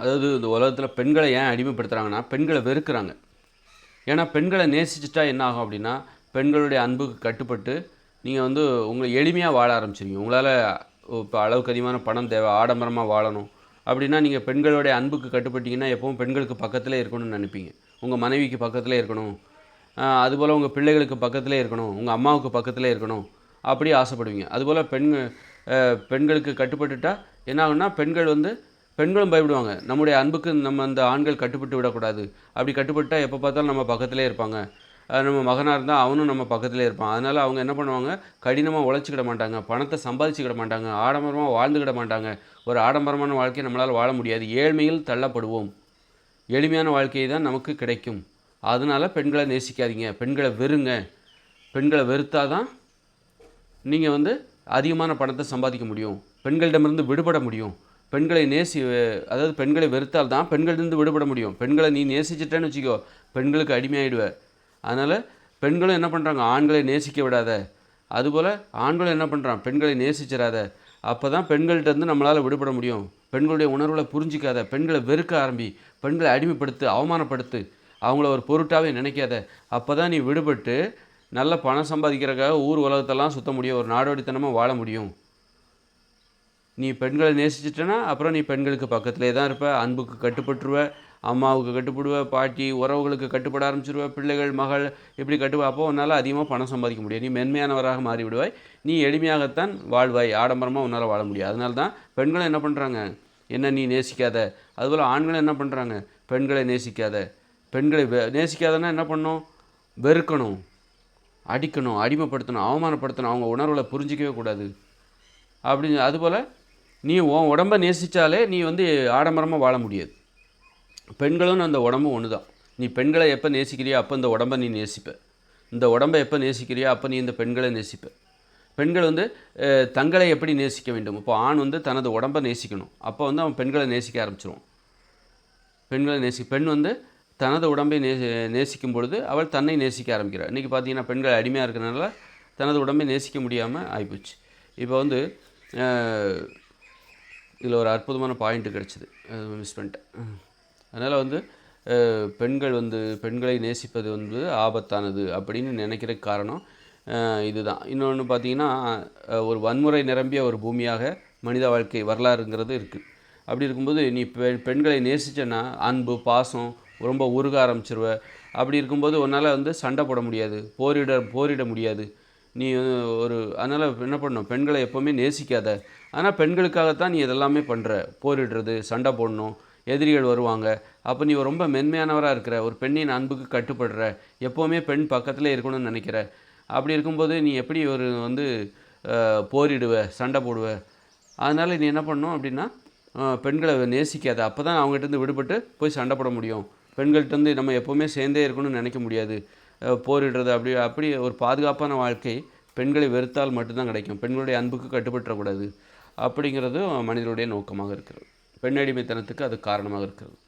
அதாவது இந்த உலகத்தில் பெண்களை ஏன் அடிமைப்படுத்துகிறாங்கன்னா பெண்களை வெறுக்கிறாங்க. ஏன்னா பெண்களை நேசிச்சிட்டா என்ன ஆகும் அப்படின்னா பெண்களுடைய அன்புக்கு கட்டுப்பட்டு நீங்கள் வந்து உங்களை எளிமையாக வாழ ஆரம்பிச்சிருங்க உங்களால் இப்போ அளவுக்கு அதிகமான பணம் தேவை ஆடம்பரமாக வாழணும் அப்படின்னா நீங்கள் பெண்களுடைய அன்புக்கு கட்டுப்பட்டீங்கன்னா எப்பவும் பெண்களுக்கு பக்கத்தில் இருக்கணும்னு நினைப்பீங்க. உங்கள் மனைவிக்கு பக்கத்தில் இருக்கணும். அதுபோல் உங்கள் பிள்ளைகளுக்கு பக்கத்தில் இருக்கணும். உங்கள் அம்மாவுக்கு பக்கத்தில் இருக்கணும். அப்படி ஆசைப்படுவீங்க. அதுபோல் பெண் பெண்களுக்கு கட்டுப்பட்டுட்டா என்ன ஆகும்னா பெண்கள் வந்து பெண்களும் பயப்படுவாங்க. நம்முடைய அன்புக்கு நம்ம அந்த ஆண்கள் கட்டுப்பட்டு விடக்கூடாது. அப்படி கட்டுப்பட்டால் எப்போ பார்த்தாலும் நம்ம பக்கத்திலே இருப்பாங்க. நம்ம மகனாக இருந்தால் அவனும் நம்ம பக்கத்திலே இருப்பான். அதனால் அவங்க என்ன பண்ணுவாங்க? கடினமாக உழைச்சிக்கிட மாட்டாங்க. பணத்தை சம்பாதிச்சுக்கிட மாட்டாங்க. ஆடம்பரமாக வாழ்ந்துக்கிட மாட்டாங்க. ஒரு ஆடம்பரமான வாழ்க்கையை நம்மளால் வாழ முடியாது. ஏழ்மையில் தள்ளப்படுவோம். எளிமையான வாழ்க்கை தான் நமக்கு கிடைக்கும். அதனால் பெண்களை நேசிக்காதீங்க. பெண்களை வெறுங்க. பெண்களை வெறுத்தால் தான் நீங்கள் வந்து அதிகமான பணத்தை சம்பாதிக்க முடியும். பெண்களிடமிருந்து விடுபட முடியும். பெண்களை நேசி அதாவது பெண்களை வெறுத்தால் தான் பெண்கள்லேருந்து விடுபட முடியும். பெண்களை நீ நேசிச்சிட்டேன்னு வச்சுக்கோ பெண்களுக்கு அடிமையாயிடுவ. அதனால் பெண்களும் என்ன பண்ணுறாங்க ஆண்களை நேசிக்க விடாத. அதுபோல் ஆண்களும் என்ன பண்ணுறான் பெண்களை நேசிச்சிடாத அப்போ தான் பெண்கள்கிட்ட இருந்து நம்மளால் விடுபட முடியும். பெண்களுடைய உணர்வுகளை புரிஞ்சிக்காத. பெண்களை வெறுக்க ஆரம்பி பெண்களை அடிமைப்படுத்து அவமானப்படுத்து. அவங்கள ஒரு பொருட்டாகவே நினைக்காத. அப்போ தான் நீ விடுபட்டு நல்ல பணம் சம்பாதிக்கிறக்காக ஊர் உலகத்தெல்லாம் சுத்த முடியும். ஒரு நாடோடித்தனமாக வாழ முடியும். நீ பெண்களை நேசிச்சிட்டனா அப்புறம் நீ பெண்களுக்கு பக்கத்திலே தான் இருப்ப. அன்புக்கு கட்டுப்பட்டுருவ அம்மாவுக்கு கட்டுப்படுவ பாட்டி உறவுகளுக்கு கட்டுப்பட ஆரம்பிச்சிருவ பிள்ளைகள் மகள் இப்படி கட்டுவ. அப்போ உன்னால் அதிகமாக பணம் சம்பாதிக்க முடியும். நீ மென்மையானவராக மாறிவிடுவாய். நீ எளிமையாகத்தான் வாழ்வாய். ஆடம்பரமாக உன்னால் வாழ முடியும். அதனால தான் பெண்களும் என்ன பண்ணுறாங்க என்ன நீ நேசிக்காத? அதுபோல் ஆண்களும் என்ன பண்ணுறாங்க பெண்களை நேசிக்காத. பெண்களை வெ- நேசிக்காதன்னா என்ன பண்ணணும் வெறுக்கணும். அடிக்கணும். அடிமைப்படுத்தணும். அவமானப்படுத்தணும். அவங்க உணர்வில் புரிஞ்சிக்கவே கூடாது. அப்படின்னு அதுபோல் நீ உன் உடம்ப நேசித்தாலே நீ வந்து ஆடம்பரமாக வாழ முடியாது. பெண்களும் அந்த உடம்பும் ஒன்று தான் நீ பெண்களை எப்போ நேசிக்கிறியோ அப்போ இந்த உடம்பை நீ நேசிப்ப. இந்த உடம்பை எப்போ நேசிக்கிறியோ அப்போ நீ இந்த பெண்களை நேசிப்ப. பெண்கள் வந்து தங்களை எப்படி நேசிக்க வேண்டும்? இப்போ ஆண் வந்து தனது உடம்பை நேசிக்கணும். அப்போ வந்து அவன் பெண்களை நேசிக்க ஆரம்பிச்சிருவான். பெண்களை நேசி பெண் வந்து தனது உடம்பை நே நேசிக்கும் பொழுது அவள் தன்னை நேசிக்க ஆரம்பிக்கிறாள் இன்றைக்கி பார்த்தீங்கன்னா பெண்கள் அடிமையாக இருக்கிறனால தனது உடம்பை நேசிக்க முடியாமல் ஆகிப்போச்சு இப்போ வந்து இதில் ஒரு அற்புதமான பாயிண்ட் கிடச்சிது. மிஸ் பண்ணிட்டேன். அதனால் வந்து பெண்கள் வந்து பெண்களை நேசிப்பது வந்து ஆபத்தானது அப்படின்னு நினைக்கிற காரணம் இதுதான். இன்னொன்று பார்த்தீங்கன்னா ஒரு வன்முறை நிரம்பிய ஒரு பூமியாக மனித வாழ்க்கை வரலாறுங்கிறது இருக்குது அப்படி இருக்கும்போது நீ பெ பெண்களை நேசிச்சேன்னா அன்பு பாசம் ரொம்ப உருக ஆரம்பிச்சிருவ. அப்படி இருக்கும்போது உன்னால் வந்து சண்டை போட முடியாது. போரிட போரிட முடியாது. நீ ஒரு அதனால் என்ன பண்ணணும்? பெண்களை எப்போவுமே நேசிக்காத. ஆனால் பெண்களுக்காகத்தான் நீ இதெல்லாமே பண்ணுற போரிடுறது சண்டை போடணும் எதிரிகள் வருவாங்க. அப்போ நீ ரொம்ப மென்மையானவராக இருக்கிற ஒரு பெண்ணின் அன்புக்கு கட்டுப்படுற எப்போவுமே பெண் பக்கத்திலே இருக்கணும்னு நினைக்கிற. அப்படி இருக்கும்போது நீ எப்படி ஒரு வந்து போரிடுவ சண்டை போடுவ? அதனால் நீ என்ன பண்ணணும் அப்படின்னா பெண்களை நேசிக்காத. அப்போ தான் அவங்ககிட்டருந்து விடுபட்டு போய் சண்டை போட முடியும். பெண்கள்கிட்டருந்து நம்ம எப்போவுமே சேர்ந்தே இருக்கணும்னு நினைக்க முடியாது. போரிடுறது. அப்படி அப்படி ஒரு பாதுகாப்பான வாழ்க்கை பெண்களை வெறுத்தால் மட்டும்தான் கிடைக்கும். பெண்களுடைய அன்புக்கு கட்டுப்பட்டுறக்கூடாது. அப்படிங்கிறது மனிதனுடைய நோக்கமாக இருக்கிறது. பெண்ணடிமைத்தனத்துக்கு அது காரணமாக இருக்கிறது.